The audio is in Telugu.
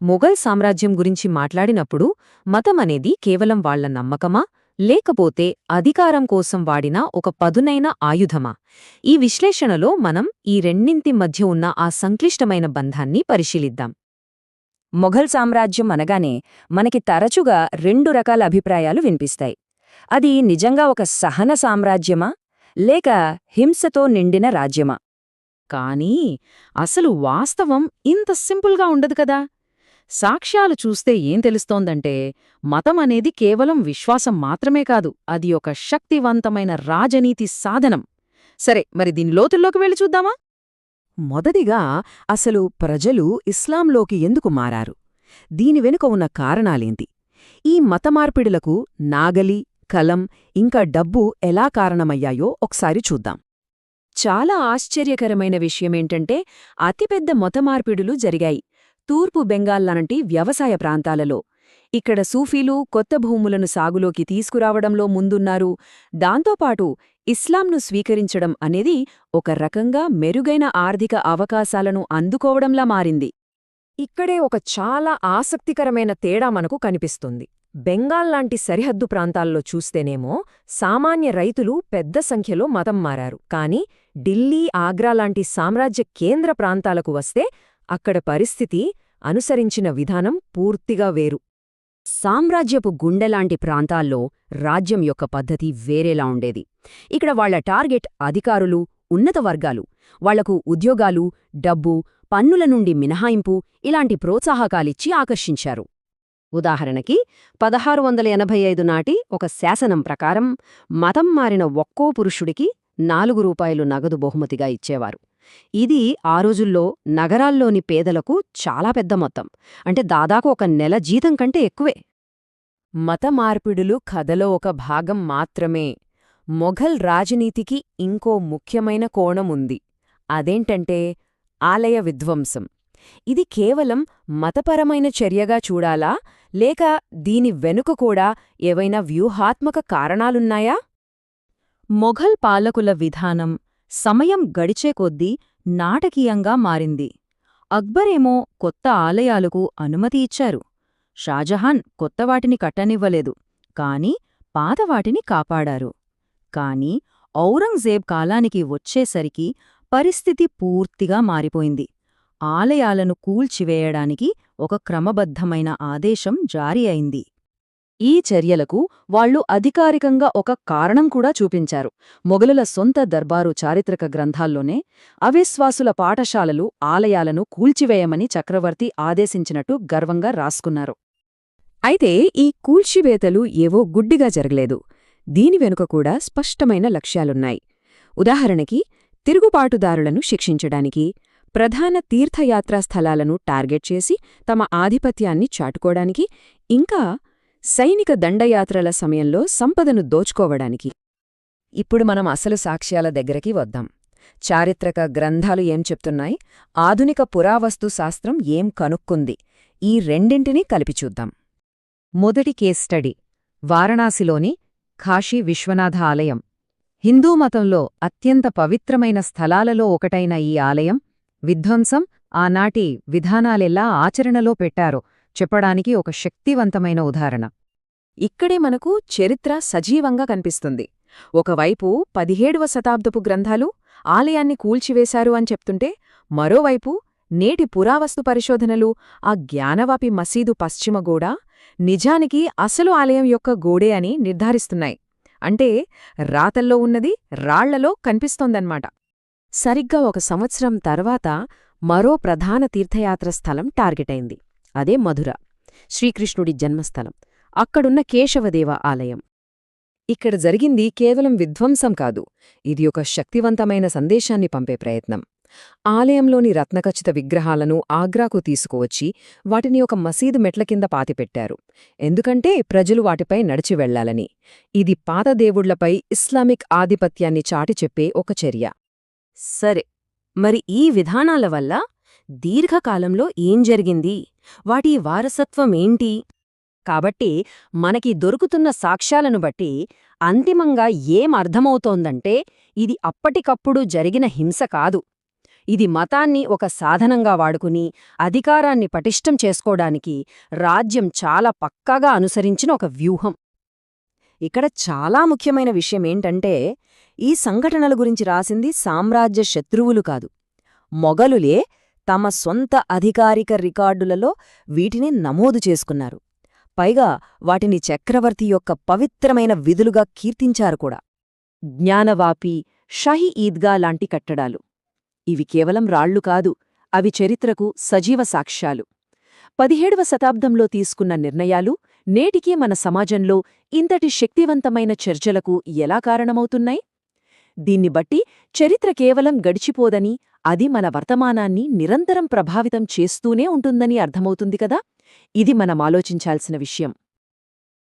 మొఘల్ సామ్రాజ్యం గురించి మాట్లాడినప్పుడు మతం అనేది కేవలం వాళ్ళ నమ్మకమా? లేకపోతే అధికారం కోసం వాడిన ఒక పదునైన ఆయుధమా? ఈ విశ్లేషణలో మనం ఈ రెండింటి మధ్య ఉన్న ఆ సంక్లిష్టమైన బంధాన్ని పరిశీలిద్దాం. మొఘల్ సామ్రాజ్యం అనగానే మనకి తరచుగా రెండు రకాల అభిప్రాయాలు వినిపిస్తాయి. అది నిజంగా ఒక సహన సామ్రాజ్యమా? లేక హింసతో నిండిన రాజ్యమా? కానీ అసలు వాస్తవం ఇంత సింపుల్గా ఉండదు కదా! సాక్ష్యాలు చూస్తే ఏం తెలుస్తోందంటే మతం అనేది కేవలం విశ్వాసం మాత్రమే కాదు అది ఒక శక్తివంతమైన రాజనీతి సాధనం. సరే మరి దీని లోతుల్లోకి వెళ్ళి చూద్దామా? మొదటిగా అసలు ప్రజలు ఇస్లాంలోకి ఎందుకు మారారు? దీని వెనుక ఉన్న కారణాలేంటి? ఈ మతమార్పిడులకు నాగలి కలం ఇంకా డబ్బు ఎలా కారణమయ్యాయో ఒకసారి చూద్దాం. చాలా ఆశ్చర్యకరమైన విషయమేంటంటే అతిపెద్ద మతమార్పిడులు జరిగాయి. తూర్పు బెంగాల్ లాంటి వ్యవసాయ ప్రాంతాలలో. ఇక్కడ సూఫీలు కొత్త భూములను సాగులోకి తీసుకురావడంలో ముందున్నారు. దాంతోపాటు ఇస్లాంను స్వీకరించడం అనేది ఒక రకంగా మెరుగైన ఆర్థిక అవకాశాలను అందుకోవడంలా మారింది. ఇక్కడే ఒక చాలా ఆసక్తికరమైన తేడా మనకు కనిపిస్తుంది. బెంగాల్ లాంటి సరిహద్దు ప్రాంతాల్లో చూస్తేనేమో సామాన్య రైతులు పెద్ద సంఖ్యలో మతం మారారు. కాని ఢిల్లీ ఆగ్రా లాంటి సామ్రాజ్య కేంద్ర ప్రాంతాలకు వస్తే అక్కడ పరిస్థితి అనుసరించిన విధానం పూర్తిగా వేరు. సామ్రాజ్యపు గుండెలాంటి ప్రాంతాల్లో రాజ్యం యొక్క పద్ధతి వేరేలా ఉండేది. ఇక్కడ వాళ్ళ టార్గెట్ అధికారులు ఉన్నత వర్గాలు. వాళ్ళకు ఉద్యోగాలు డబ్బు పన్నుల నుండి మినహాయింపు ఇలాంటి ప్రోత్సాహకాలిచ్చి ఆకర్షించారు. ఉదాహరణకి పదహారు వందల ఎనభై ఐదు నాటి ఒక శాసనం ప్రకారం మతం మారిన ఒక్కో పురుషుడికి నాలుగు రూపాయలు నగదు బహుమతిగా ఇచ్చేవారు. ఇది ఆ రోజుల్లో నగరాల్లోని పేదలకు చాలా పెద్ద మొత్తం. అంటే దాదాపు ఒక నెల జీతం కంటే ఎక్కువే. మత మార్పిడులు కథలో ఒక భాగం మాత్రమే. మొఘల్ రాజనీతికి ఇంకో ముఖ్యమైన కోణం ఉంది. అదేంటంటే ఆలయ విధ్వంసం. ఇది కేవలం మతపరమైన చర్యగా చూడాలా? లేక దీని వెనుక కూడా ఏవైనా వ్యూహాత్మక కారణాలున్నాయా? మొఘల్ పాలకుల విధానం సమయం గడిచే కొద్దీ నాటకీయంగా మారింది. అక్బరేమో కొత్త ఆలయాలకు అనుమతి ఇచ్చారు. షాజహాన్ కొత్తవాటిని కట్టనివ్వలేదు. కాని పాతవాటిని కాపాడారు. కాని ఔరంగజేబ్ కాలానికి వచ్చేసరికి పరిస్థితి పూర్తిగా మారిపోయింది. ఆలయాలను కూల్చివేయడానికి ఒక క్రమబద్ధమైన ఆదేశం జారీ అయింది. ఈ చర్యలకు వాళ్ళు అధికారికంగా ఒక కారణం కూడా చూపించారు. మొఘలుల సొంత దర్బారు చారిత్రక గ్రంథాల్లోనే అవిశ్వాసుల పాఠశాలలు ఆలయాలను కూల్చివేయమని చక్రవర్తి ఆదేశించినట్టు గర్వంగా రాసుకున్నారు. అయితే ఈ కూల్చివేతలు ఏవో గుడ్డిగా జరగలేదు. దీని వెనుక కూడా స్పష్టమైన లక్ష్యాలున్నాయి. ఉదాహరణకి తిరుగుబాటుదారులను శిక్షించడానికి ప్రధాన తీర్థయాత్రా స్థలాలను టార్గెట్ చేసి తమ ఆధిపత్యాన్ని చాటుకోడానికి ఇంకా సైనిక దండయాత్రల సమయంలో సంపదను దోచుకోవడానికి. ఇప్పుడు మనం అసలు సాక్ష్యాల దగ్గరికి వద్దాం. చారిత్రక గ్రంథాలు ఏం చెప్తున్నాయి? ఆధునిక పురావస్తు శాస్త్రం ఏం కనుక్కుంది? ఈ రెండింటినీ కలిపి చూద్దాం. మొదటి కేస్ స్టడీ. వారణాసిలోని కాశీ విశ్వనాథ ఆలయం. హిందూ మతంలో అత్యంత పవిత్రమైన స్థలాలలో ఒకటైన ఈ ఆలయం విధ్వంసం ఆనాటి విధానాలెలా ఆచరణలో పెట్టారో చెప్పడానికి ఒక శక్తివంతమైన ఉదాహరణ. ఇక్కడే మనకు చరిత్ర సజీవంగా కనిపిస్తుంది. ఒకవైపు పదిహేడవ శతాబ్దపు గ్రంథాలు ఆలయాన్ని కూల్చివేశారు అని చెప్తుంటే మరోవైపు నేటి పురావస్తు పరిశోధనలు ఆ జ్ఞానవాపి మసీదు పశ్చిమ గోడ నిజానికి అసలు ఆలయం యొక్క గోడే అని నిర్ధారిస్తున్నాయి. అంటే రాతల్లో ఉన్నది రాళ్ళలో కనిపిస్తోందన్నమాట. సరిగ్గా ఒక సంవత్సరం తర్వాత మరో ప్రధాన తీర్థయాత్ర స్థలం టార్గెట్ అయింది. అదే మధుర. శ్రీకృష్ణుడి జన్మస్థలం. అక్కడున్న కేశవదేవ ఆలయం. ఇక్కడ జరిగింది కేవలం విధ్వంసం కాదు. ఇది ఒక శక్తివంతమైన సందేశాన్ని పంపే ప్రయత్నం. ఆలయంలోని రత్నఖచిత విగ్రహాలను ఆగ్రాకు తీసుకువచ్చి వాటిని ఒక మసీదు మెట్ల కింద పాతిపెట్టారు. ఎందుకంటే ప్రజలు వాటిపై నడిచి వెళ్ళాలని. ఇది పాత దేవుళ్ళపై ఇస్లామిక్ ఆధిపత్యాన్ని చాటి చెప్పే ఒక చర్య. సరే. మరి ఈ విధానాల వల్ల దీర్ఘకాలంలో ఏం జరిగింది? వాటి వారసత్వం ఏంటి? కాబట్టి మనకి దొరుకుతున్న సాక్ష్యాలను బట్టి అంతిమంగా ఏం అర్థమవుతోందంటే ఇది అప్పటికప్పుడు జరిగిన హింస కాదు. ఇది మతాన్ని ఒక సాధనంగా వాడుకుని అధికారాన్ని పటిష్టం చేసుకోవడానికి రాజ్యం చాలా పక్కాగా అనుసరించిన ఒక వ్యూహం. ఇక్కడ చాలా ముఖ్యమైన విషయమేంటంటే ఈ సంఘటనల గురించి రాసింది సామ్రాజ్య శత్రువులు కాదు. మొగలులే తమ సొంత అధికారిక రికార్డులలో వీటిని నమోదు చేసుకున్నారు. పైగా వాటిని చక్రవర్తి యొక్క పవిత్రమైన విధులుగా కీర్తించారు కూడా. జ్ఞానవాపి షహీ ఈద్గా లాంటి కట్టడాలు. ఇవి కేవలం రాళ్ళు కాదు అవి చరిత్రకు సజీవ సాక్ష్యాలు. పదిహేడవ శతాబ్దంలో తీసుకున్న నిర్ణయాలు నేటికీ మన సమాజంలో ఇంతటి శక్తివంతమైన చర్చలకు ఎలా కారణమవుతున్నాయి? దీన్ని బట్టి చరిత్ర కేవలం గడిచిపోదని అది మన వర్తమానాన్ని నిరంతరం ప్రభావితం చేస్తూనే ఉంటుందని అర్థమవుతుంది కదా? ఇది మనం ఆలోచించాల్సిన విషయం.